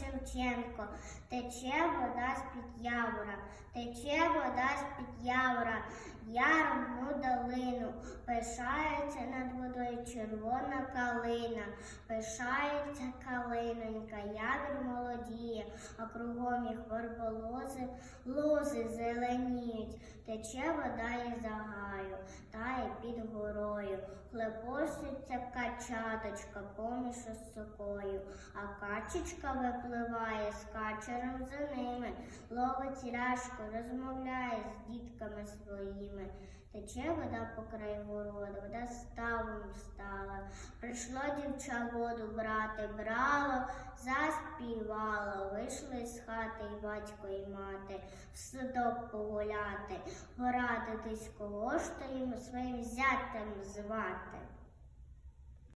Шевченко, тече вода з-під явора, тече вода з-під явора, яром у долину, пишається над водою червона калина, пишається калинонька, ягід молодіє, а кругом їх верболози, лози зеленіють, тече вода тає під горою, хлебоситься качаточка поміж осокою, а качечка випливає з качером за ними, ловить ряшку, розмовляє з дітками своїми. Тече вода по краю городу, вода стала. Прийшло дівча воду брати, брало, заспівало. Вийшли з хати і батько, і мати, в садок погуляти, порадитись, кого ж то їм своїм зятем звати.